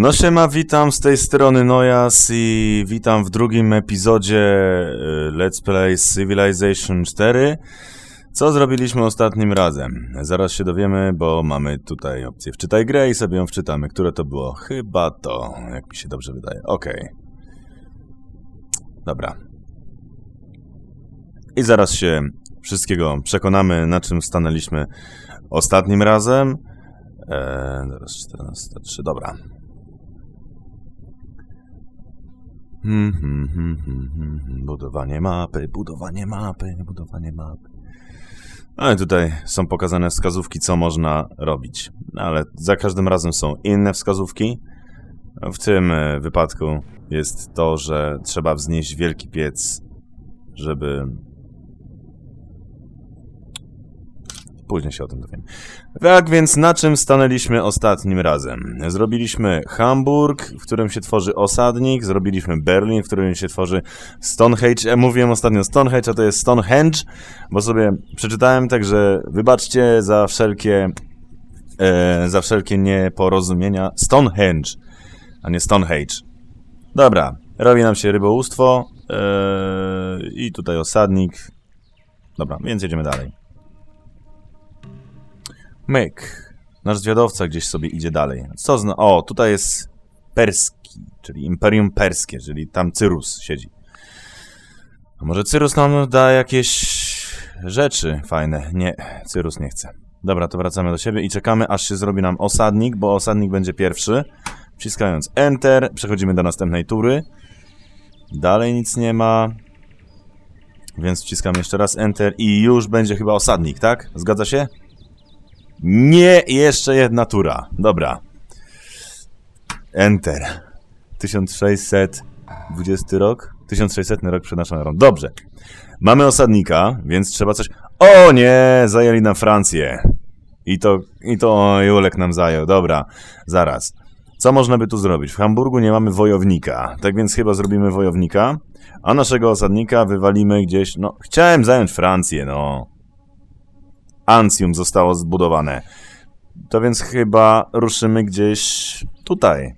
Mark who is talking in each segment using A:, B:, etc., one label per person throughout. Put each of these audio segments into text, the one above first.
A: No siema, witam z tej strony Nojas i witam w drugim epizodzie y, Let's Play Civilization 4. Co zrobiliśmy ostatnim razem? Zaraz się dowiemy, bo mamy tutaj opcję wczytaj grę i sobie ją wczytamy. Które to było? Chyba to, jak mi się dobrze wydaje. Okej. Dobra. I zaraz się wszystkiego przekonamy, na czym stanęliśmy ostatnim razem. Eee, zaraz 14.3, dobra. Hmm, hmm, hmm. Budowanie mapy, budowanie mapy, budowanie mapy. Ale tutaj są pokazane wskazówki, co można robić. Ale za każdym razem są inne wskazówki. W tym e, wypadku jest to, że trzeba wznieść wielki piec, żeby... Później się o tym dowiem. Tak więc na czym stanęliśmy ostatnim razem? Zrobiliśmy Hamburg, w którym się tworzy osadnik, zrobiliśmy Berlin, w którym się tworzy Stonehenge. E, Mówiłem ostatnio Stonehenge, a to jest Stonehenge, bo sobie przeczytałem, także wybaczcie za wszelkie e, za wszelkie nieporozumienia. Stonehenge, a nie Stonehenge. Dobra, robi nam się rybołówstwo e, i tutaj osadnik. Dobra, więc jedziemy dalej. Myk. Nasz zwiadowca gdzieś sobie idzie dalej. Co zna... O, tutaj jest Perski, czyli Imperium Perskie, czyli tam Cyrus siedzi. A może Cyrus nam da jakieś rzeczy fajne? Nie, Cyrus nie chce. Dobra, to wracamy do siebie i czekamy, aż się zrobi nam osadnik, bo osadnik będzie pierwszy. Wciskając Enter, przechodzimy do następnej tury. Dalej nic nie ma. Więc wciskam jeszcze raz Enter i już będzie chyba osadnik, tak? Zgadza się? Nie, jeszcze jedna tura. Dobra. Enter. 1620 rok? 1600 rok przed naszą erą. Dobrze. Mamy osadnika, więc trzeba coś... O nie! Zajęli nam Francję. I to, i to Julek nam zajął. Dobra, zaraz. Co można by tu zrobić? W Hamburgu nie mamy wojownika, tak więc chyba zrobimy wojownika, a naszego osadnika wywalimy gdzieś... No, chciałem zająć Francję, no. Ancjum zostało zbudowane. To więc chyba ruszymy gdzieś tutaj.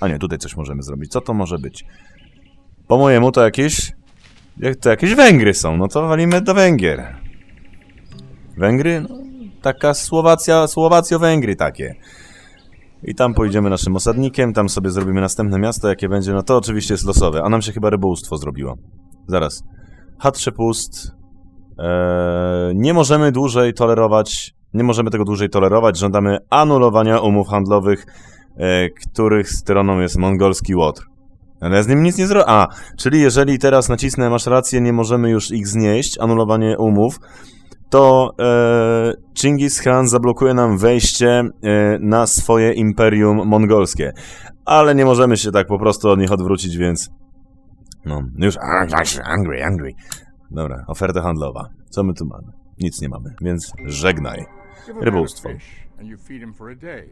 A: A nie, tutaj coś możemy zrobić. Co to może być? Po mojemu to jakieś... jak- To jakieś Węgry są, no to walimy do Węgier. Węgry? No, taka Słowacja, Słowacjo-Węgry takie. I tam pojedziemy naszym osadnikiem, tam sobie zrobimy następne miasto, jakie będzie, no to oczywiście jest losowe. A nam się chyba rybołówstwo zrobiło. Zaraz. Hatshepsut. Eee, nie możemy dłużej tolerować, nie możemy tego dłużej tolerować. Żądamy anulowania umów handlowych, e, których stroną jest mongolski Łotr. Ale ja z nim nic nie zrobię. A, czyli jeżeli teraz nacisnę, masz rację, nie możemy już ich znieść, anulowanie umów, to e, Chingis Khan zablokuje nam wejście e, na swoje imperium mongolskie. Ale nie możemy się tak po prostu od nich odwrócić, więc... No, już angry, angry. Dobra, oferta handlowa. Co my tu mamy? Nic nie mamy, więc żegnaj.
B: Day.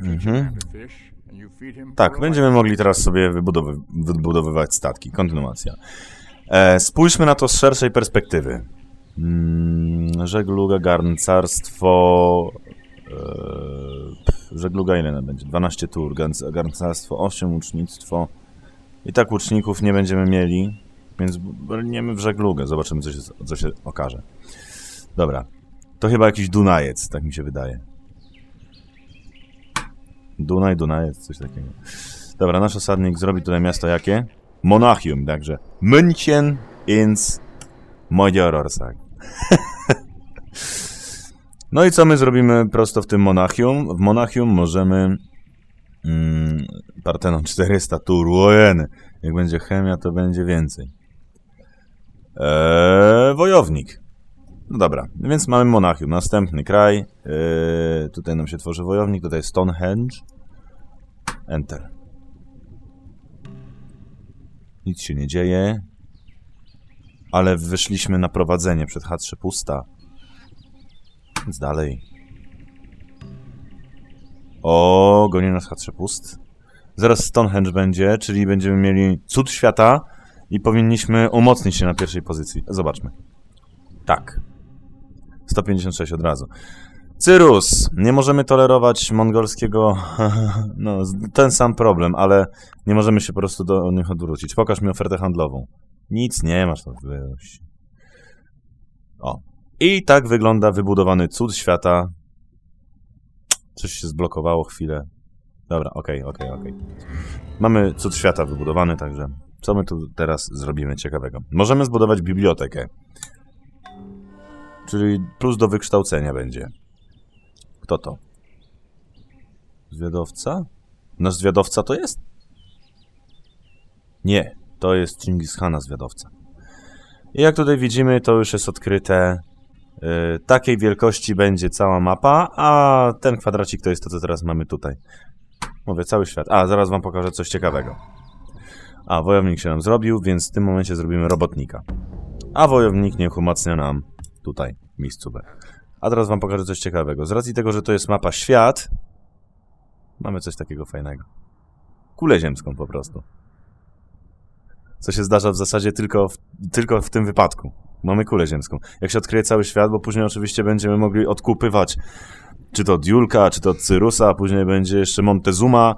A: Mhm. Tak, będziemy mogli teraz sobie wybudowy, wybudowywać statki. Kontynuacja. E, spójrzmy na to z szerszej perspektywy. Mm, żegluga, garncarstwo... E, żegluga ile będzie? 12 tur. garnc- Garncarstwo 8, łucznictwo. I tak łuczników nie będziemy mieli, więc brniemy w żeglugę. Zobaczymy, co się, co się okaże. Dobra. To chyba jakiś Dunajec, tak mi się wydaje. Dunaj, Dunajec, coś takiego. Dobra, nasz osadnik zrobi tutaj miasto jakie? Monachium, także München ins Majororsak. no i co my zrobimy prosto w tym Monachium? W Monachium możemy mm, Partenon 400 tur, ojeny. Jak będzie chemia, to będzie więcej. Eee, wojownik. No dobra, więc mamy Monachium, następny kraj. Eee, tutaj nam się tworzy wojownik, tutaj Stonehenge. Enter. Nic się nie dzieje. Ale wyszliśmy na prowadzenie przed Hatshepsuta. Więc dalej. O, goni nas Hatshepsut. Zaraz Stonehenge będzie, czyli będziemy mieli cud świata i powinniśmy umocnić się na pierwszej pozycji. Zobaczmy. Tak. 156 od razu. Cyrus! Nie możemy tolerować mongolskiego... No, ten sam problem, ale nie możemy się po prostu do nich odwrócić. Pokaż mi ofertę handlową. Nic nie masz. Weź. O. I tak wygląda wybudowany cud świata. Coś się zblokowało chwilę. Dobra, okej, okej, okej. Mamy cud świata wybudowany, także co my tu teraz zrobimy ciekawego? Możemy zbudować bibliotekę. Czyli plus do wykształcenia będzie. Kto to? Zwiadowca? Nasz zwiadowca to jest? Nie, to jest Chingis Khana zwiadowca. I jak tutaj widzimy, to już jest odkryte. Yy, takiej wielkości będzie cała mapa, a ten kwadracik to jest to, co teraz mamy tutaj. Mówię, cały świat. A, zaraz wam pokażę coś ciekawego. A, wojownik się nam zrobił, więc w tym momencie zrobimy robotnika. A wojownik niech umacnia nam tutaj miejscówę. A teraz wam pokażę coś ciekawego. Z racji tego, że to jest mapa świat, mamy coś takiego fajnego. Kulę ziemską po prostu. Co się zdarza w zasadzie tylko w, tylko w tym wypadku. Mamy kulę ziemską. Jak się odkryje cały świat, bo później oczywiście będziemy mogli odkupywać czy to od Julka, czy to Cyrusa, później będzie jeszcze Montezuma.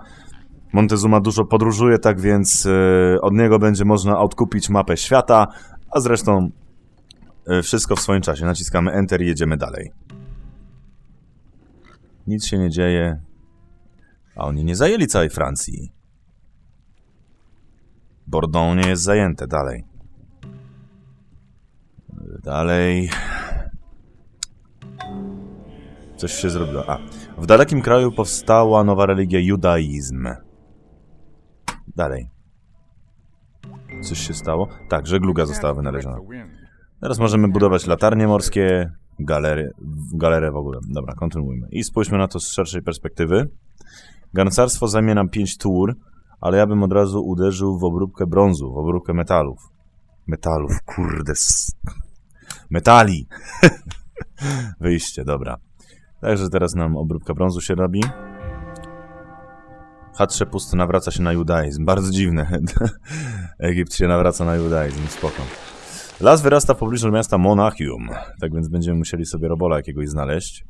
A: Montezuma dużo podróżuje, tak więc e, od niego będzie można odkupić mapę świata, a zresztą e, wszystko w swoim czasie. Naciskamy Enter i jedziemy dalej. Nic się nie dzieje. A oni nie zajęli całej Francji. Bordeaux nie jest zajęte. Dalej. Dalej. Coś się zrobiło. A. W dalekim kraju powstała nowa religia judaizm. Dalej. Coś się stało? Tak, żegluga została wynaleziona. Teraz możemy budować latarnie morskie, galery, galerę w ogóle. Dobra, kontynuujmy. I spójrzmy na to z szerszej perspektywy. Garncarstwo zajmie nam 5 tur, ale ja bym od razu uderzył w obróbkę brązu, w obróbkę metalów. Metalów, kurde. Metali! Wyjście, dobra. Także teraz nam obróbka brązu się robi. Hatshepsut nawraca się na judaizm. Bardzo dziwne. Egipt się nawraca na judaizm, spoko. Las wyrasta w pobliżu miasta Monachium, tak więc będziemy musieli sobie robola jakiegoś znaleźć,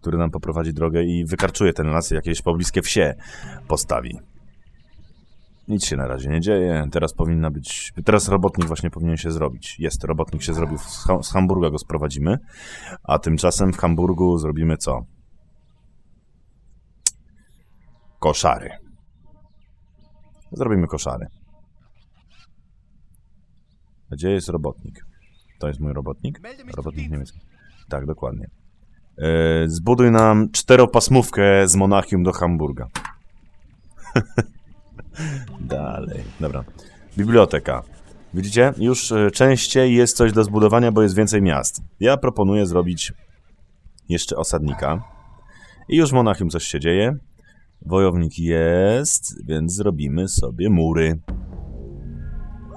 A: który nam poprowadzi drogę i wykarczuje ten las jakieś pobliskie wsie postawi. Nic się na razie nie dzieje, teraz powinna być... Teraz robotnik właśnie powinien się zrobić. Jest, robotnik się zrobił, z, Ha- z Hamburga go sprowadzimy, a tymczasem w Hamburgu zrobimy co? Koszary. Zrobimy koszary. Gdzie jest robotnik? To jest mój robotnik? Robotnik niemiecki. Tak, dokładnie. E, zbuduj nam czteropasmówkę z Monachium do Hamburga. Dalej. Dobra. Biblioteka. Widzicie? Już e, częściej jest coś do zbudowania, bo jest więcej miast. Ja proponuję zrobić jeszcze osadnika. I już w Monachium coś się dzieje. Wojownik jest, więc zrobimy sobie mury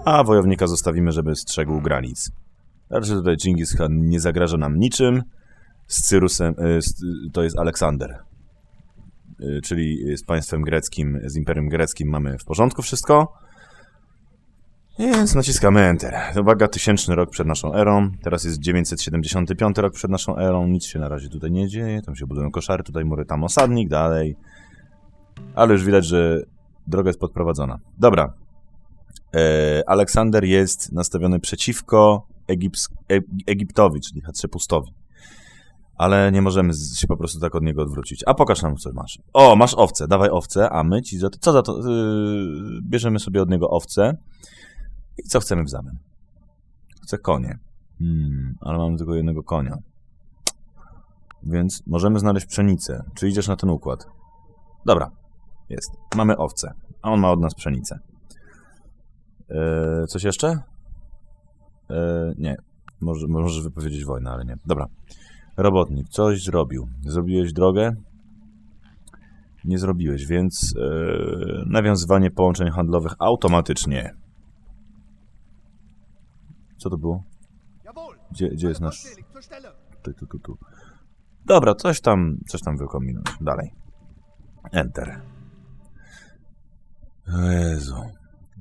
A: a wojownika zostawimy, żeby strzegł granic. Raczej tutaj Dżingis Khan nie zagraża nam niczym. Z Cyrusem, y, to jest Aleksander. Y, Czyli z państwem greckim, z imperium greckim mamy w porządku wszystko. Więc naciskamy Enter. Uwaga, tysięczny rok przed naszą erą. Teraz jest 975 rok przed naszą erą. Nic się na razie tutaj nie dzieje. Tam się budują koszary, tutaj mury, tam osadnik, dalej. Ale już widać, że droga jest podprowadzona. Dobra, e, Aleksander jest nastawiony przeciwko Egips, e, Egiptowi, czyli Hatrzepustowi. Ale nie możemy się po prostu tak od niego odwrócić. A pokaż nam, co masz. O, masz owce, dawaj owce, a my ci za to... Co za to? Yy, bierzemy sobie od niego owce. I co chcemy w zamian? Chcę konie. Hmm, ale mamy tylko jednego konia. Więc możemy znaleźć pszenicę. Czy idziesz na ten układ? Dobra, jest. Mamy owce, a on ma od nas pszenicę. Eee, coś jeszcze? Eee, nie. Może, możesz wypowiedzieć wojnę, ale nie. Dobra. Robotnik, coś zrobił. Zrobiłeś drogę? Nie zrobiłeś, więc eee, nawiązywanie połączeń handlowych automatycznie. Co to było? Gdzie, gdzie jest nasz... Tu, tu, tu, tu. Dobra, coś tam, coś tam wykombinuj. Dalej. Enter. Jezu.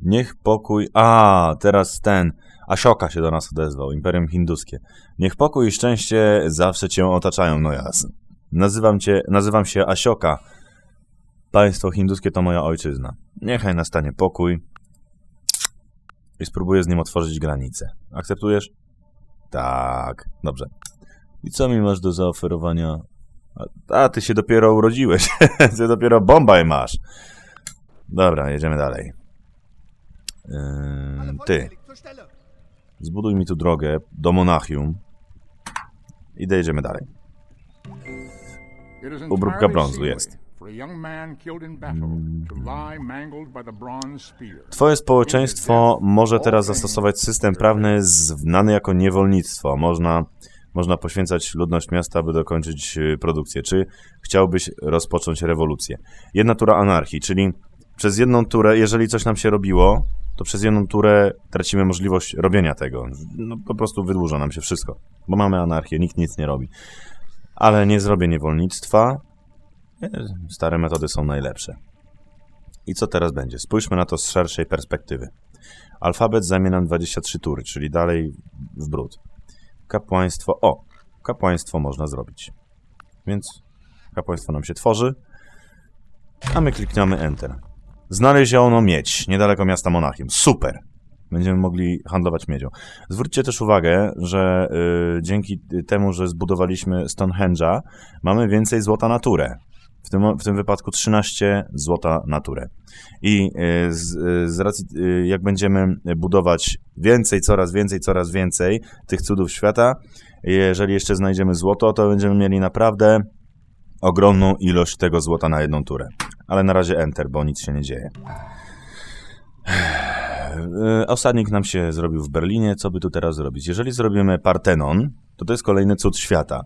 A: Niech pokój... A, teraz ten... Ashoka się do nas odezwał, Imperium Hinduskie. Niech pokój i szczęście zawsze cię otaczają, no jasne. Nazywam cię, nazywam się Asioka. Państwo hinduskie to moja ojczyzna. Niechaj nastanie pokój i spróbuję z nim otworzyć granicę. Akceptujesz? Tak, dobrze. I co mi masz do zaoferowania? A, a ty się dopiero urodziłeś. ty dopiero bombaj masz. Dobra, jedziemy dalej. Yy, ty, zbuduj mi tu drogę do Monachium. I dojedziemy dalej. Obróbka brązu jest.
B: Spear.
A: Twoje społeczeństwo może teraz zastosować system prawny znany jako niewolnictwo. Można, można poświęcać ludność miasta, by dokończyć y, produkcję. Czy chciałbyś rozpocząć rewolucję? Jedna tura anarchii, czyli przez jedną turę, jeżeli coś nam się robiło, to przez jedną turę tracimy możliwość robienia tego. No, po prostu wydłuża nam się wszystko, bo mamy anarchię, nikt nic nie robi. Ale nie zrobię niewolnictwa. Nie, Stare metody są najlepsze. I co teraz będzie? Spójrzmy na to z szerszej perspektywy. Alfabet zajmie nam 23 tury, czyli dalej w brud. Kapłaństwo. O! Kapłaństwo można zrobić. Więc kapłaństwo nam się tworzy, a my klikniemy Enter. Znaleziono miedź niedaleko miasta Monachium. Super! Będziemy mogli handlować miedzią. Zwróćcie też uwagę, że y, dzięki temu, że zbudowaliśmy Stonehenge'a, mamy więcej złota naturę. W tym, w tym wypadku 13 złota naturę. I y, z, y, z racji, y, jak będziemy budować więcej, coraz więcej, coraz więcej tych cudów świata, jeżeli jeszcze znajdziemy złoto, to będziemy mieli naprawdę ogromną ilość tego złota na jedną turę. Ale na razie Enter, bo nic się nie dzieje. Osadnik nam się zrobił w Berlinie. Co by tu teraz zrobić? Jeżeli zrobimy Partenon, to to jest kolejny cud świata.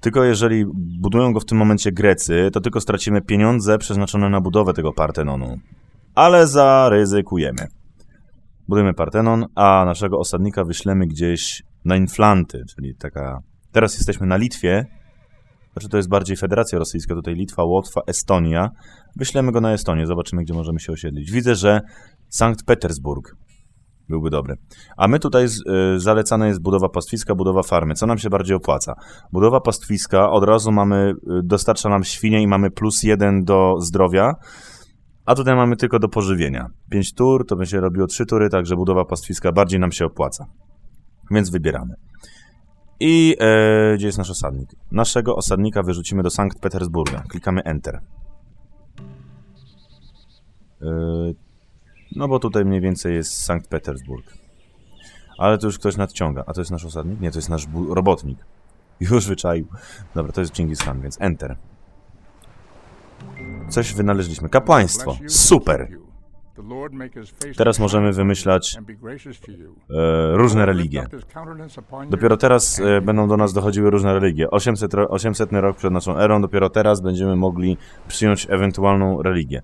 A: Tylko jeżeli budują go w tym momencie Grecy, to tylko stracimy pieniądze przeznaczone na budowę tego Partenonu. Ale zaryzykujemy. Budujemy Partenon, a naszego osadnika wyślemy gdzieś na Inflanty, czyli taka... Teraz jesteśmy na Litwie, znaczy to jest bardziej Federacja Rosyjska, tutaj Litwa, Łotwa, Estonia. Wyślemy go na Estonię, zobaczymy, gdzie możemy się osiedlić. Widzę, że Sankt Petersburg byłby dobry. A my tutaj z, y, zalecana jest budowa pastwiska, budowa farmy. Co nam się bardziej opłaca? Budowa pastwiska, od razu mamy, y, dostarcza nam świnie i mamy plus jeden do zdrowia, a tutaj mamy tylko do pożywienia. 5 tur, to się robiło 3 tury, także budowa pastwiska bardziej nam się opłaca. Więc wybieramy. I e, gdzie jest nasz osadnik? Naszego osadnika wyrzucimy do Sankt Petersburga. Klikamy Enter. E, no bo tutaj mniej więcej jest Sankt Petersburg. Ale to już ktoś nadciąga. A to jest nasz osadnik? Nie, to jest nasz robotnik. Już wyczaił. Dobra, to jest Genghis Khan, więc Enter. Coś wynaleźliśmy. Kapłaństwo. Super. Teraz możemy wymyślać e, różne religie. Dopiero teraz e, będą do nas dochodziły różne religie. 800, ro- 800 rok przed naszą erą, dopiero teraz będziemy mogli przyjąć ewentualną religię.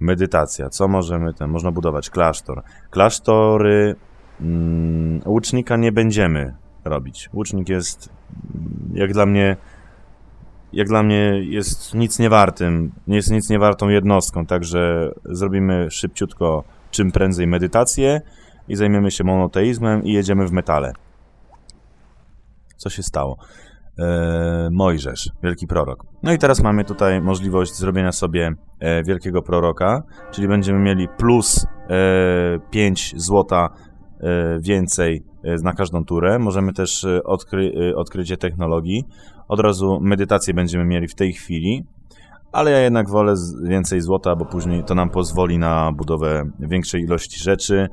A: Medytacja. Co możemy tam? Można budować klasztor. Klasztory. Mm, łucznika nie będziemy robić. Łucznik jest, mm, jak dla mnie, jak dla mnie jest nic niewartym. Nie jest nic niewartą jednostką, także zrobimy szybciutko, czym prędzej medytację i zajmiemy się monoteizmem i jedziemy w metale. Co się stało? E, Mojżesz, wielki prorok. No i teraz mamy tutaj możliwość zrobienia sobie e, wielkiego proroka, czyli będziemy mieli plus e, 5 złota e, więcej na każdą turę. Możemy też e, odkry, e, odkrycie technologii. Od razu medytację będziemy mieli w tej chwili, ale ja jednak wolę więcej złota, bo później to nam pozwoli na budowę większej ilości rzeczy,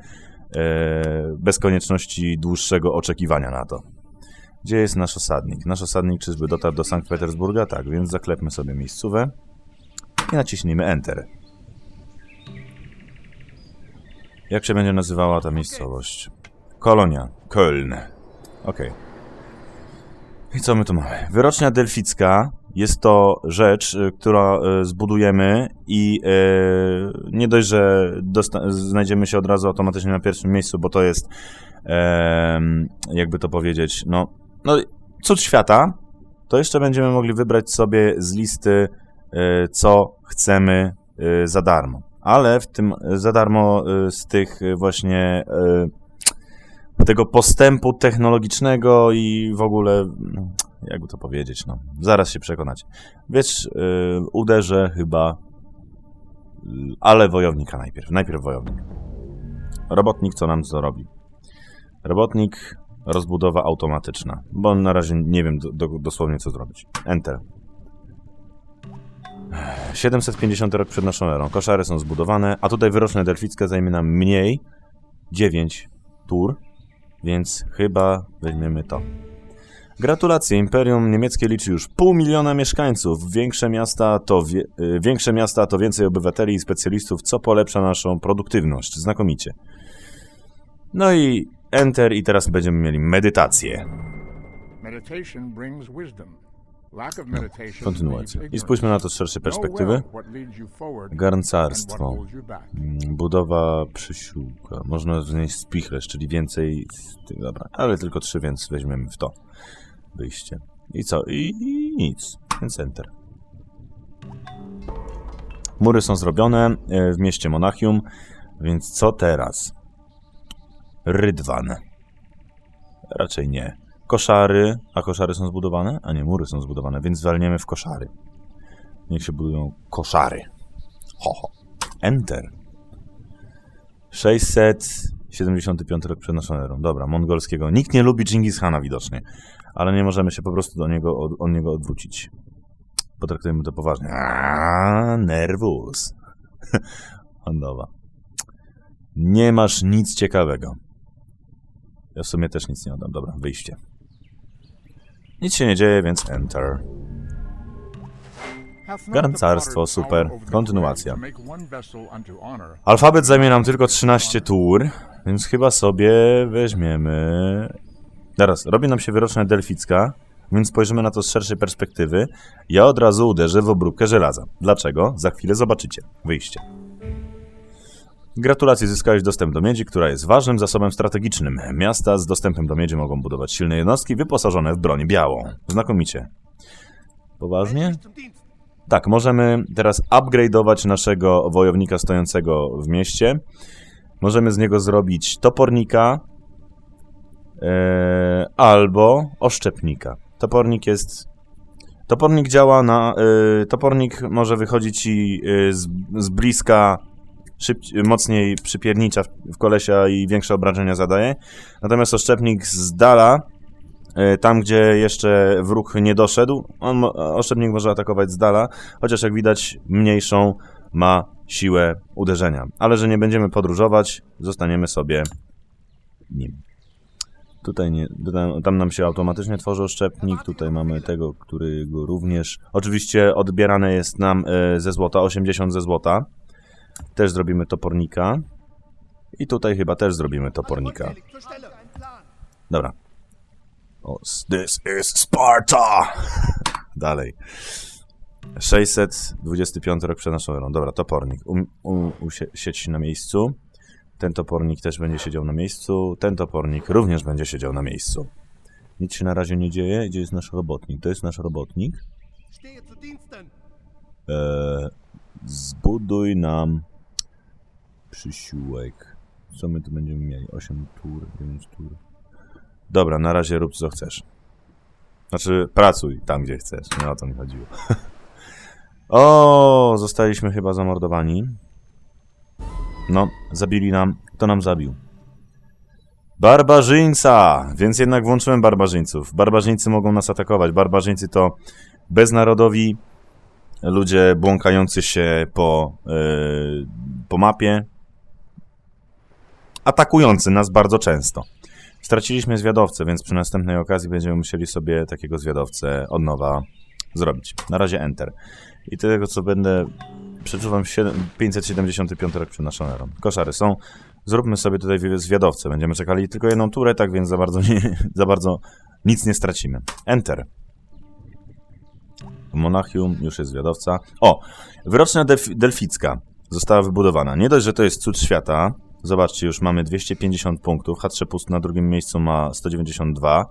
A: bez konieczności dłuższego oczekiwania na to. Gdzie jest nasz osadnik? Nasz osadnik czyżby dotarł do Sankt Petersburga? Tak, więc zaklepmy sobie miejscówę i naciśnijmy Enter. Jak się będzie nazywała ta miejscowość? Kolonia. Köln. Okej. I co my tu mamy? Wyrocznia delficka jest to rzecz, y, która y, zbudujemy i y, nie dość, że znajdziemy się od razu automatycznie na pierwszym miejscu, bo to jest jakby to powiedzieć, no, no cud świata, to jeszcze będziemy mogli wybrać sobie z listy, co chcemy za darmo. Ale w tym za darmo z tych właśnie tego postępu technologicznego i w ogóle no, jakby to powiedzieć, no. Zaraz się przekonać. Wiesz, yy, uderzę chyba, yy, ale wojownika najpierw. Najpierw wojownik. Robotnik co nam co robi? Robotnik, rozbudowa automatyczna, bo na razie nie wiem do, do, dosłownie co zrobić. Enter. 750 rok przed naszą erą. Koszary są zbudowane, a tutaj wyroczne delfickie zajmie nam mniej, 9 tur, więc chyba weźmiemy to. Gratulacje, Imperium Niemieckie liczy już pół miliona mieszkańców. Większe miasta, to wie, y, większe miasta to więcej obywateli i specjalistów, co polepsza naszą produktywność. Znakomicie. No i Enter i teraz będziemy mieli medytację.
B: Meditation brings wisdom.
A: Kontynuacja. I spójrzmy na to z szerszej perspektywy. Garncarstwo. Mm, Budowa przysiłka. Można wnieść spichlerz, czyli więcej. Dobra, ale tylko trzy, więc weźmiemy w to. Wyjście. I co? I, i nic. Więc enter. Mury są zrobione e, w mieście Monachium, więc co teraz? Rydwan. Raczej nie. Koszary. A koszary są zbudowane? A nie, mury są zbudowane, więc zwalniamy w koszary. Niech się budują koszary. Ho, ho. Enter. 675 rok przed naszą erą. Dobra, mongolskiego. Nikt nie lubi Genghis Hana widocznie, ale nie możemy się po prostu do niego, od, od niego odwrócić. Potraktujemy to poważnie. Aaaa, nerwus. Hondowa. Nie masz nic ciekawego. Ja w sumie też nic nie oddam. Dobra, wyjście. Nic się nie dzieje, więc enter. Garncarstwo, super. Kontynuacja. Alfabet zajmie nam tylko 13 tur, więc chyba sobie weźmiemy. Teraz, robi nam się wyroczna delficka, więc spojrzymy na to z szerszej perspektywy. Ja od razu uderzę w obróbkę żelaza. Dlaczego? Za chwilę zobaczycie. Wyjście. Gratulacje, zyskałeś dostęp do miedzi, która jest ważnym zasobem strategicznym. Miasta z dostępem do miedzi mogą budować silne jednostki wyposażone w broń białą. Znakomicie. Poważnie? Tak, możemy teraz upgrade'ować naszego wojownika stojącego w mieście. Możemy z niego zrobić topornika e, albo oszczepnika. Topornik jest. Topornik działa na. e, topornik może wychodzić ci e, z, z bliska, mocniej przypiernicza w, kolesia i większe obrażenia zadaje. Natomiast oszczepnik z dala e, tam, gdzie jeszcze wróg nie doszedł, on, oszczepnik może atakować z dala, chociaż jak widać mniejszą ma siłę uderzenia. Ale że nie będziemy podróżować, zostaniemy sobie nim. Tutaj nie, tam, tam nam się automatycznie tworzy oszczepnik, tutaj mamy tego, który go również... Oczywiście odbierane jest nam e, ze złota, 80 ze złota. Też zrobimy topornika. I tutaj chyba też zrobimy topornika. Dobra. O, this is Sparta! Dalej. 625 rok przed naszą erą. Dobra, topornik. Um, um, siedź na miejscu. Ten topornik też będzie siedział na miejscu. Ten topornik również będzie siedział na miejscu. Nic się na razie nie dzieje. Gdzie jest nasz robotnik? To jest nasz robotnik. Eee, zbuduj nam przysiłek. Co my tu będziemy mieli? 8 tur, 9 tur. Dobra, na razie rób co chcesz. Znaczy, pracuj tam, gdzie chcesz. Nie o to mi chodziło. o, zostaliśmy chyba zamordowani. No, zabili nam. Kto nam zabił? Barbarzyńca! Więc jednak włączyłem barbarzyńców. Barbarzyńcy mogą nas atakować. Barbarzyńcy to beznarodowi ludzie błąkający się po, yy, po mapie, atakujący nas bardzo często. Straciliśmy zwiadowcę, więc przy następnej okazji będziemy musieli sobie takiego zwiadowcę od nowa zrobić. Na razie Enter. I tego, co będę... Przeczuwam siedem- 575 rok przed naszą erą. Koszary są. Zróbmy sobie tutaj wi- zwiadowcę. Będziemy czekali tylko jedną turę, tak więc za bardzo, nie, za bardzo nic nie stracimy. Enter. Monachium, już jest zwiadowca. O, wyrocznia delf delficka została wybudowana. Nie dość, że to jest cud świata. Zobaczcie, już mamy 250 punktów. Hatshepsut na drugim miejscu ma 192.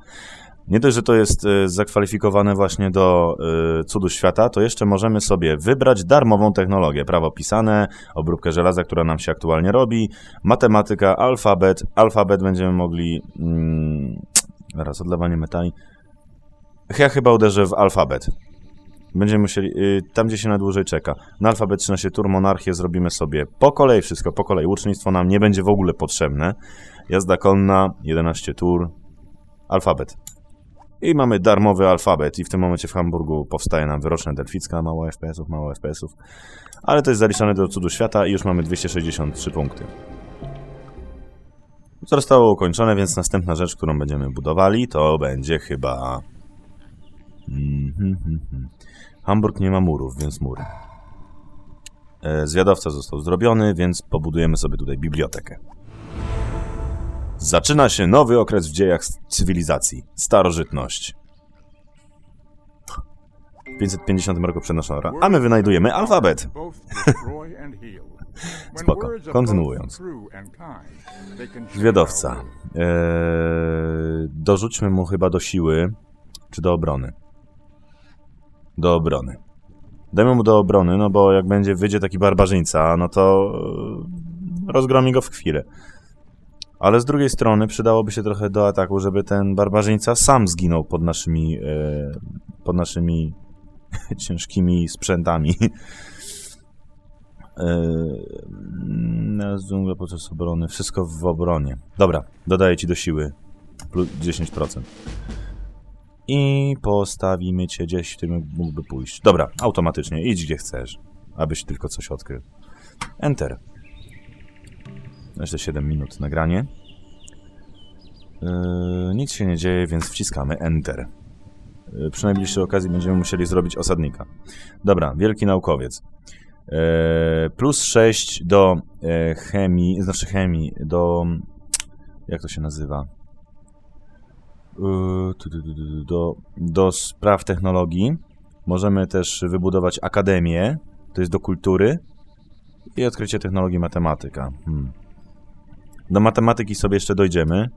A: Nie dość, że to jest e, zakwalifikowane właśnie do e, cudu świata, to jeszcze możemy sobie wybrać darmową technologię. Prawo pisane, obróbkę żelaza, która nam się aktualnie robi, matematyka, alfabet. Alfabet będziemy mogli... Mm, zaraz, odlewanie metali. Ja chyba uderzę w alfabet. Będziemy musieli, y, tam gdzie się na dłużej czeka. Na alfabet 13 tur, monarchię zrobimy sobie po kolei, wszystko po kolei. Łucznictwo nam nie będzie w ogóle potrzebne. Jazda konna, 11 tur, alfabet. I mamy darmowy alfabet i w tym momencie w Hamburgu powstaje nam wyroczna delficka, mało FPS-ów, mało FPS-ów. Ale to jest zaliczane do cudu świata i już mamy 263 punkty. Zostało ukończone, więc następna rzecz, którą będziemy budowali, to będzie chyba... Mhm, mhm, mhm. Hamburg nie ma murów, więc mury. E, Zwiadowca został zrobiony, więc pobudujemy sobie tutaj bibliotekę. Zaczyna się nowy okres w dziejach cywilizacji. Starożytność. W 550 roku przed naszą. A my wynajdujemy alfabet. Spoko. Kontynuując. Zwiadowca. Eee, dorzućmy mu chyba do siły, czy do obrony? Do obrony. Dajmy mu do obrony, no bo jak będzie wyjdzie taki barbarzyńca, no to e, rozgromi go w chwilę. Ale z drugiej strony przydałoby się trochę do ataku, żeby ten barbarzyńca sam zginął pod naszymi, e, pod naszymi ciężkimi sprzętami. Na dżunglę podczas obrony. Wszystko w obronie. Dobra, dodaję ci do siły. Plus 10%. I postawimy cię gdzieś, w którym mógłby pójść. Dobra, automatycznie. Idź gdzie chcesz. Abyś tylko coś odkrył. Enter. Jeszcze 7 minut nagranie. Yy, nic się nie dzieje, więc wciskamy Enter. Yy, przy najbliższej okazji będziemy musieli zrobić osadnika. Dobra, wielki naukowiec. E, plus 6 do e, chemii, znaczy chemii, do. Jak to się nazywa? Do, do spraw technologii. Możemy też wybudować akademię, to jest do kultury. I odkrycie technologii matematyka. Hmm. Do matematyki sobie jeszcze dojdziemy.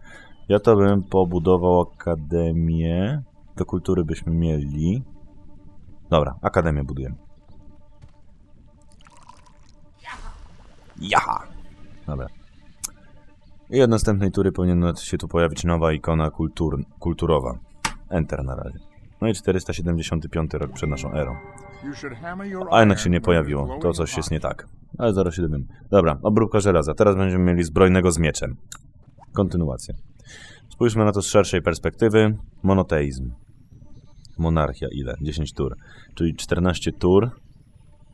A: Ja to bym pobudował akademię. Do kultury byśmy mieli. Dobra, akademię budujemy. Jaha! Dobra. I od następnej tury powinna się tu pojawić nowa ikona kultur, kulturowa. Enter na razie. No i 475 rok przed naszą erą. A jednak się nie pojawiło. To coś jest nie tak. Ale zaraz się dowiemy. Dobra, obróbka żelaza. Teraz będziemy mieli zbrojnego z mieczem. Kontynuacja. Spójrzmy na to z szerszej perspektywy. Monoteizm. Monarchia ile? 10 tur. Czyli 14 tur.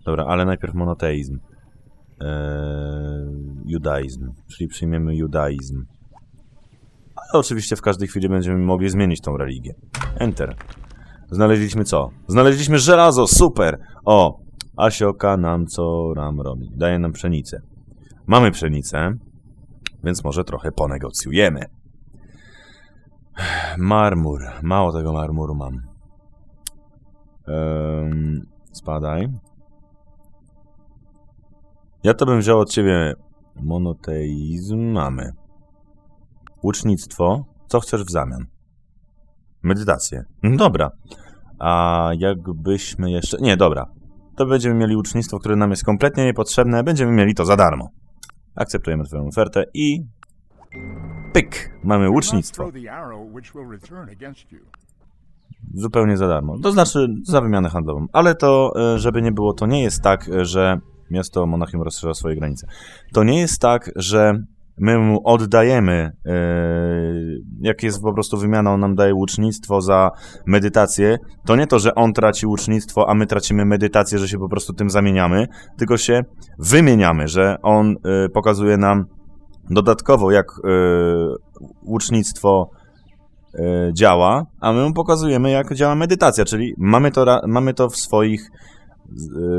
A: Dobra, ale najpierw monoteizm. Eee, judaizm. Czyli przyjmiemy judaizm. Ale oczywiście w każdej chwili będziemy mogli zmienić tą religię. Enter. Znaleźliśmy co? Znaleźliśmy żelazo, super! O, Asioka nam co nam robi? Daje nam pszenicę. Mamy pszenicę, więc może trochę ponegocjujemy. Marmur. Mało tego marmuru mam. Spadaj. Ja to bym wziął od ciebie monoteizm. Mamy. Łucznictwo. Co chcesz w zamian? Medytację. Dobra. A jakbyśmy jeszcze... Nie, dobra. To będziemy mieli ucznictwo, które nam jest kompletnie niepotrzebne. Będziemy mieli to za darmo. Akceptujemy twoją ofertę i... Pyk! Mamy łucznictwo. Zupełnie za darmo. To znaczy za wymianę handlową. Ale to, e, żeby nie było, to nie jest tak, e, że miasto Monachium rozszerza swoje granice. To nie jest tak, że my mu oddajemy, e, jak jest po prostu wymiana, on nam daje łucznictwo za medytację. To nie to, że on traci łucznictwo, a my tracimy medytację, że się po prostu tym zamieniamy, tylko się wymieniamy, że on e, pokazuje nam dodatkowo, jak e, łucznictwo e, działa, a my mu pokazujemy, jak działa medytacja, czyli mamy to, mamy to w swoich,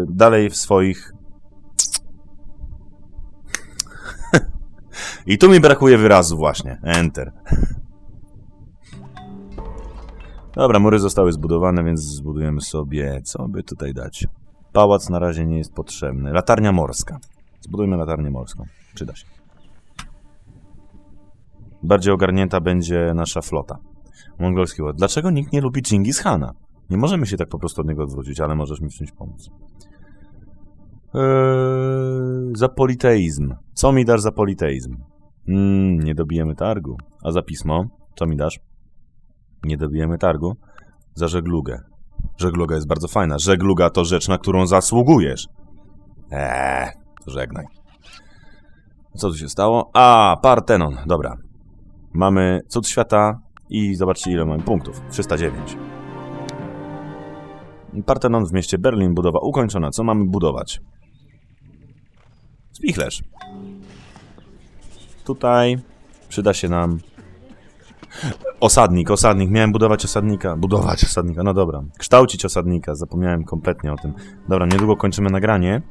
A: dalej w swoich... I tu mi brakuje wyrazu właśnie. Enter. Dobra, mury zostały zbudowane, więc zbudujemy sobie, co by tutaj dać. Pałac na razie nie jest potrzebny. Latarnia morska. Zbudujmy latarnię morską. Przyda się. Bardziej ogarnięta będzie nasza flota. Mongolski ład. Dlaczego nikt nie lubi Genghis Hana? Nie możemy się tak po prostu od niego odwrócić, ale możesz mi w czymś pomóc. Eee, za politeizm. Co mi dasz za politeizm? Mm, nie dobijemy targu. A za pismo? Co mi dasz? Nie dobijemy targu. za żeglugę. Żegluga jest bardzo fajna. Żegluga to rzecz, na którą zasługujesz. Eee, żegnaj. Co tu się stało? A, Partenon. Dobra. Mamy cud świata i zobaczcie ile mamy punktów. 309. Partenon w mieście Berlin, budowa ukończona. Co mamy budować? Spichlerz. Tutaj przyda się nam osadnik, osadnik. Miałem budować osadnika. Budować osadnika, no dobra. Kształcić osadnika, zapomniałem kompletnie o tym. Dobra, niedługo kończymy nagranie.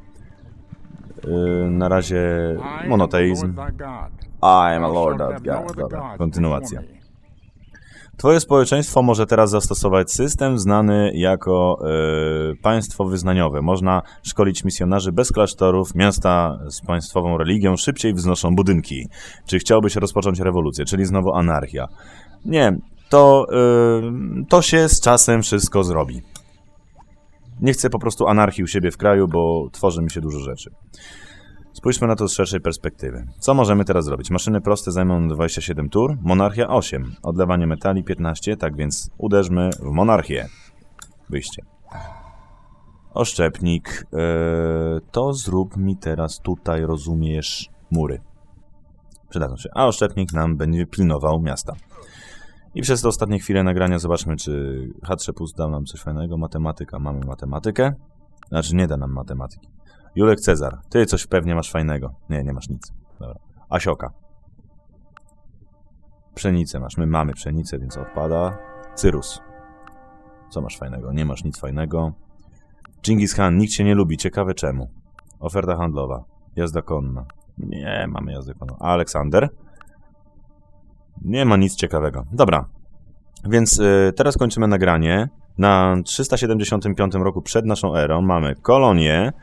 A: Yy, na razie monoteizm. I am a lord of God. Dobra, kontynuacja. Twoje społeczeństwo może teraz zastosować system znany jako e, państwo wyznaniowe. Można szkolić misjonarzy bez klasztorów, miasta z państwową religią szybciej wznoszą budynki. Czy chciałbyś rozpocząć rewolucję, czyli znowu anarchia? Nie, to, e, to się z czasem wszystko zrobi. Nie chcę po prostu anarchii u siebie w kraju, bo tworzy mi się dużo rzeczy. Spójrzmy na to z szerszej perspektywy. Co możemy teraz zrobić? Maszyny proste zajmą 27 tur, monarchia 8, odlewanie metali 15, tak więc uderzmy w monarchię. Wyjście. Oszczepnik. Eee, to zrób mi teraz tutaj, rozumiesz, mury. Przydadzą się. A oszczepnik nam będzie pilnował miasta. I przez te ostatnie chwile nagrania zobaczmy, czy Hatshepsut dał nam coś fajnego. Matematyka. Mamy matematykę. Znaczy nie da nam matematyki. Julek Cezar, ty coś pewnie masz fajnego. Nie, nie masz nic. Dobra. Asioka. Pszenicę masz. My mamy pszenicę, więc odpada. Cyrus. Co masz fajnego? Nie masz nic fajnego. Genghis Khan, nikt cię nie lubi. Ciekawe czemu. Oferta handlowa. Jazda konna. Nie, mamy jazdę konną. A Aleksander? Nie ma nic ciekawego. Dobra. Więc y, teraz kończymy nagranie. Na 375 roku przed naszą erą mamy kolonię,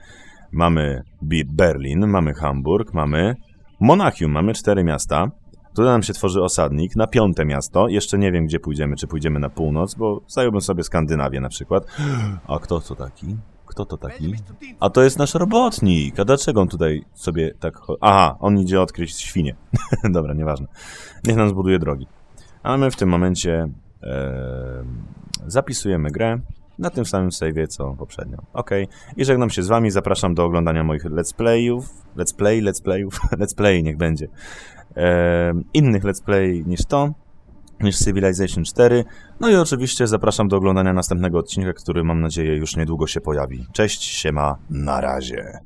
A: mamy Berlin, mamy Hamburg, mamy Monachium, mamy cztery miasta. Tutaj nam się tworzy osadnik na piąte miasto. Jeszcze nie wiem, gdzie pójdziemy. Czy pójdziemy na północ, bo zająłbym sobie Skandynawię na przykład. A kto to taki? Kto to taki? A to jest nasz robotnik. A dlaczego on tutaj sobie tak... Aha, on idzie odkryć świnie. Dobra, nieważne. Niech nam zbuduje drogi. A my w tym momencie zapisujemy grę na tym samym save'ie, co poprzednio. Ok. I żegnam się z wami. Zapraszam do oglądania moich let's playów. Let's play, let's playów. let's play niech będzie. Innych let's play niż to. Niż Civilization 4. No i oczywiście zapraszam do oglądania następnego odcinka, który mam nadzieję już niedługo się pojawi. Cześć, siema, na razie.